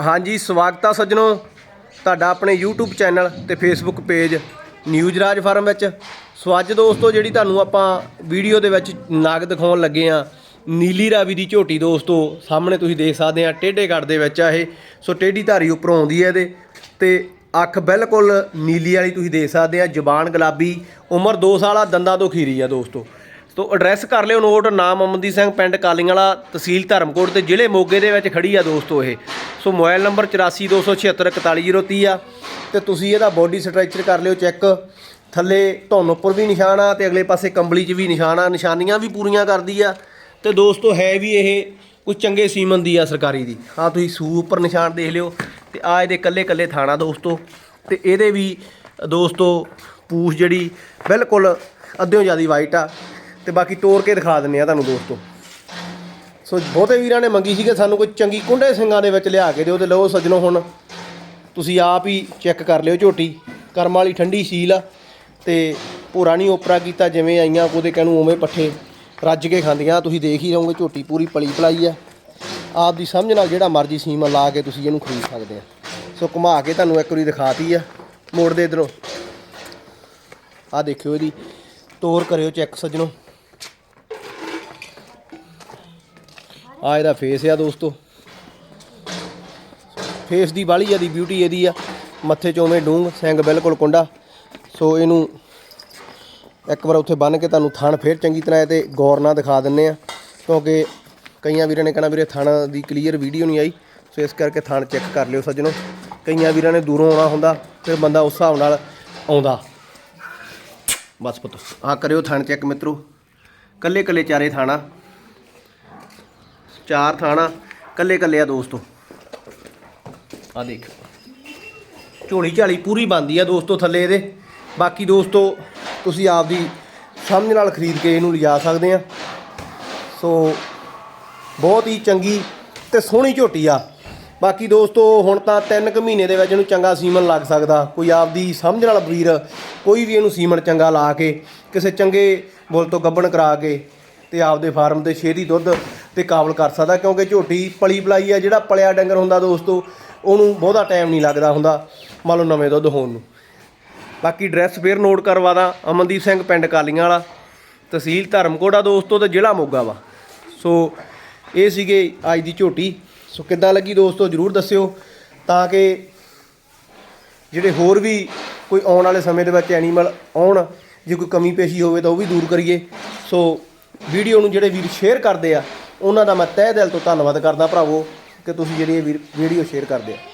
ਹਾਂਜੀ, ਸਵਾਗਤ ਆ ਸੱਜਣੋ ਤੁਹਾਡਾ ਆਪਣੇ YouTube ਚੈਨਲ ਤੇ Facebook page news Raj farm ਵਿੱਚ। ਸੋ ਅੱਜ ਦੋਸਤੋ, ਜਿਹੜੀ ਤੁਹਾਨੂੰ ਆਪਾਂ ਵੀਡੀਓ ਦੇ ਵਿੱਚ ਨਾਗ ਦਿਖਾਉਣ ਲੱਗੇ ਆ, ਨੀਲੀ ਰਾਵੀ ਦੀ ਝੋਟੀ ਦੋਸਤੋ, ਸਾਹਮਣੇ ਤੁਸੀਂ ਦੇਖ ਸਕਦੇ ਆ, ਟੇਢੇ ਕੱਟ ਦੇ ਵਿੱਚ ਆ ਇਹ। ਸੋ ਟੇਢੀ ਧਾਰੀ ਉੱਪਰੋਂ ਆਉਂਦੀ ਹੈ ਇਹਦੇ ਤੇ ਅੱਖ ਬਿਲਕੁਲ ਨੀਲੀ ਵਾਲੀ ਤੁਸੀਂ ਦੇਖ ਸਕਦੇ ਆ, ਜ਼ਬਾਨ ਗੁਲਾਬੀ, ਉਮਰ 2 ਸਾਲ ਆ, ਦੰਦਾਂ ਤੋਂ ਖੀਰੀ ਆ ਦੋਸਤੋ। ਤੋ ਐਡਰੈਸ ਕਰ ਲਿਓ ਨੋਟ ਨਾਮ ਅਮਨਦੀਪ ਸਿੰਘ, ਪਿੰਡ ਕਾਲੀਆਂ ਵਾਲਾ ਤਹਿਸੀਲ ਧਰਮਕੋਟ ਤੇ ਜ਼ਿਲ੍ਹੇ ਮੋਗੇ ਦੇ ਵਿੱਚ ਖੜੀ ਆ ਦੋਸਤੋ ਇਹ। ਸੋ ਮੋਬਾਈਲ ਨੰਬਰ 8427741030 ਆ ਤੇ ਤੁਸੀਂ ਇਹਦਾ ਬੋਡੀ ਸਟਰਕਚਰ ਕਰ ਲਿਓ ਚੈੱਕ ਥੱਲੇ ਧੁੰਨ ਉੱਪਰ ਵੀ ਨਿਸ਼ਾਨ ਆ ਤੇ ਅਗਲੇ ਪਾਸੇ ਕੰਬਲੀ 'ਚ ਵੀ ਨਿਸ਼ਾਨ ਆ, ਨਿਸ਼ਾਨੀਆਂ ਵੀ ਪੂਰੀਆਂ ਕਰਦੀ ਆ। ਤੇ ਦੋਸਤੋ ਹੈ ਵੀ ਇਹ ਕੁਝ ਚੰਗੇ ਸੀਮਨ ਦੀ ਆ ਸਰਕਾਰੀ ਦੀ। ਆ ਤੁਸੀਂ ਸੂ ਉੱਪਰ ਨਿਸ਼ਾਨ ਦੇਖ ਲਿਓ ਤੇ ਆ ਇਹਦੇ ਕੱਲੇ ਕੱਲੇ ਥਾਣਾ ਦੋਸਤੋ। ਤੇ ਇਹਦੇ ਵੀ ਦੋਸਤੋ ਪੂਛ ਜਿਹੜੀ ਬਿਲਕੁਲ ਅੱਧਿਓਂ ਜ਼ਿਆਦਾ ਵਾਈਟ ਆ। ਤੇ ਬਾਕੀ ਤੋੜ ਕੇ ਦਿਖਾ ਦਿੰਨੇ ਆ ਤੁਹਾਨੂੰ ਦੋਸਤੋ। ਸੋ ਬਹੁਤੇ ਵੀਰਾਂ ਨੇ ਮੰਗੀ ਸੀ ਕਿ ਸਾਨੂੰ ਕੋਈ ਚੰਗੀ ਕੁੰਡੇ ਸਿੰਘਾਂ ਦੇ ਵਿੱਚ ਲਿਆ ਕੇ ਦਿਓ ਤੇ ਲਓ ਸੱਜਣੋ ਹੁਣ ਤੁਸੀਂ ਆਪ ਹੀ ਚੈੱਕ ਕਰ ਲਿਓ ਝੋਟੀ। ਕਰਮ ਵਾਲੀ ਠੰਡੀ ਸੀਲ ਆ ਤੇ ਭੋਰਾ ਨਹੀਂ ਓਪਰਾ ਕੀਤਾ ਜਿਵੇਂ ਆਈਆਂ ਉਹਦੇ ਕਹਿਣੂ ਉਵੇਂ ਪੱਠੇ ਰੱਜ ਕੇ ਖਾਂਦੀਆਂ। ਤੁਸੀਂ ਦੇਖ ਹੀ ਰਹੋਗੇ ਝੋਟੀ ਪੂਰੀ ਪਲੀ ਪਲਾਈ ਆ। ਆਪ ਦੀ ਸਮਝ ਨਾਲ ਜਿਹੜਾ ਮਰਜ਼ੀ ਸੀਮਾ ਲਾ ਕੇ ਤੁਸੀਂ ਇਹਨੂੰ ਖਰੀਦ ਸਕਦੇ ਆ। ਸੋ ਘੁਮਾ ਕੇ ਤੁਹਾਨੂੰ ਇੱਕ ਵਾਰੀ ਦਿਖਾਤੀ ਆ ਮੋੜ ਦੇ ਇਧਰੋਂ। ਆ ਦੇਖਿਓ ਇਹਦੀ। ਤੋਰ ਕਰਿਓ ਚੈੱਕ ਸੱਜਣੋ। ਆ ਇਹਦਾ ਫੇਸ ਆ ਦੋਸਤੋ। ਫੇਸ ਦੀ ਬਾਲੀ ਜਿਆਦੀ ਬਿਊਟੀ ਇਹਦੀ ਆ। ਮੱਥੇ 'ਚ ਉਵੇਂ ਡੂੰਗ ਸਿੰਘ ਬਿਲਕੁਲ ਕੁੰਡਾ। ਸੋ ਇਹਨੂੰ ਇੱਕ ਵਾਰ ਉੱਥੇ ਬੰਨ ਕੇ ਤੁਹਾਨੂੰ ਥਣ ਫੇਰ ਚੰਗੀ ਤਰ੍ਹਾਂ ਇਹ ਤੇ ਗੌਰ ਨਾਲ ਦਿਖਾ ਦਿੰਨੇ ਆ ਕਿਉਂਕਿ ਕਈਆਂ ਵੀਰਾਂ ਨੇ ਕਹਿਣਾ ਵੀਰੇ ਥਣ ਦੀ ਕਲੀਅਰ ਵੀਡੀਓ ਨਹੀਂ ਆਈ। ਸੋ ਇਸ ਕਰਕੇ ਥਣ ਚੈੱਕ ਕਰ ਲਿਓ ਸੱਜਣੋ। ਕਈਆਂ ਵੀਰਾਂ ਨੇ ਦੂਰੋਂ ਆਉਣਾ ਹੁੰਦਾ, ਫਿਰ ਬੰਦਾ ਉਸ ਹਿਸਾਬ ਨਾਲ ਆਉਂਦਾ। ਬਸ ਪੁੱਤ ਆ ਕਰਿਓ ਥਣ ਚੈੱਕ ਮਿੱਤਰੋ। ਕੱਲੇ ਕੱਲੇ ਚਾਰੇ ਥਾਣਾ। ਚਾਰ ਥਾਣਾ, ਕੱਲੇ ਕੱਲੇ ਆ ਦੋਸਤੋ। ਆ ਦੇਖ। ਝੋਲੀ ਝਾਲੀ ਪੂਰੀ ਬੰਦੀ ਆ ਦੋਸਤੋ ਥੱਲੇ ਇਹਦੇ। ਬਾਕੀ ਦੋਸਤੋ, ਤੁਸੀਂ ਆਪਦੀ ਸਮਝ ਨਾਲ ਖਰੀਦ ਕੇ ਇਹਨੂੰ ਲਿਜਾ ਸਕਦੇ ਆ। ਸੋ, ਬਹੁਤ ਹੀ ਚੰਗੀ ਤੇ ਸੋਹਣੀ ਝੋਟੀ ਆ। ਬਾਕੀ ਦੋਸਤੋ, ਹੁਣ ਤਾਂ 3 ਕੁ ਮਹੀਨੇ ਦੇ ਵਿੱਚ ਇਹਨੂੰ ਚੰਗਾ ਸੀਮਨ ਲੱਗ ਸਕਦਾ। ਕੋਈ ਆਪਦੀ ਸਮਝ ਨਾਲ ਬਰੀਰ, ਕੋਈ ਵੀ ਇਹਨੂੰ ਸੀਮਨ ਚੰਗਾ ਲਾ ਕੇ, ਕਿਸੇ ਚੰਗੇ ਬੁੱਲ ਤੋਂ ਗੱਬਣ ਕਰਾ ਕੇ ਤੇ ਆਪਦੇ ਫਾਰਮ ਤੇ ਸ਼ੇਰੀ ਦੁੱਧ ਤੇ ਕਾਬਲ ਕਰ ਸਕਦਾ, ਕਿਉਂਕਿ ਝੋਟੀ ਪਲੀ ਪਲਾਈ ਆ, ਜਿਹੜਾ ਪਲਿਆ ਡੰਗਰ ਹੁੰਦਾ ਦੋਸਤੋ, ਉਹਨੂੰ ਬਹੁਤਾ ਟਾਈਮ ਨਹੀਂ ਲੱਗਦਾ ਹੁੰਦਾ, ਮੰਨ ਲਓ ਨਵੇਂ ਦੁੱਧ ਹੋਣ ਨੂੰ। ਬਾਕੀ ਐਡਰੈਸ ਫੇਰ ਨੋਟ ਕਰਵਾ ਦਾਂ, ਅਮਨਦੀਪ ਸਿੰਘ ਪਿੰਡ ਕਾਲੀਆਂ ਵਾਲਾ, ਤਹਿਸੀਲ ਧਰਮਕੋਟ ਆ ਦੋਸਤੋ ਤੇ ਜ਼ਿਲ੍ਹਾ ਮੋਗਾ ਵਾ। ਸੋ ਇਹ ਸੀਗੇ ਅੱਜ ਦੀ ਝੋਟੀ। ਸੋ ਕਿੱਦਾਂ ਲੱਗੀ ਦੋਸਤੋ, ਜਰੂਰ ਦੱਸਿਓ, ਤਾਂ ਕਿ ਜਿਹੜੇ ਹੋਰ ਵੀ ਕੋਈ ਆਉਣ ਵਾਲੇ ਸਮੇਂ ਦੇ ਵਿੱਚ ਐਨੀਮਲ ਆਉਣ, ਜੇ ਕੋਈ ਕਮੀ ਪੇਸ਼ੀ ਹੋਵੇ ਤਾਂ ਉਹ ਵੀ ਦੂਰ ਕਰੀਏ। ਸੋ ਵੀਡੀਓ ਨੂੰ ਜਿਹੜੇ ਵੀਰ ਸ਼ੇਅਰ ਕਰਦੇ ਆ, ਉਹਨਾਂ ਦਾ ਮੈਂ ਤਹਿ ਦਿਲ ਤੋਂ ਧੰਨਵਾਦ ਕਰਦਾ ਭਰਾਵੋ ਕਿ ਤੁਸੀਂ ਜਿਹੜੀ ਇਹ ਵੀਡੀਓ ਸ਼ੇਅਰ ਕਰਦੇ ਆ।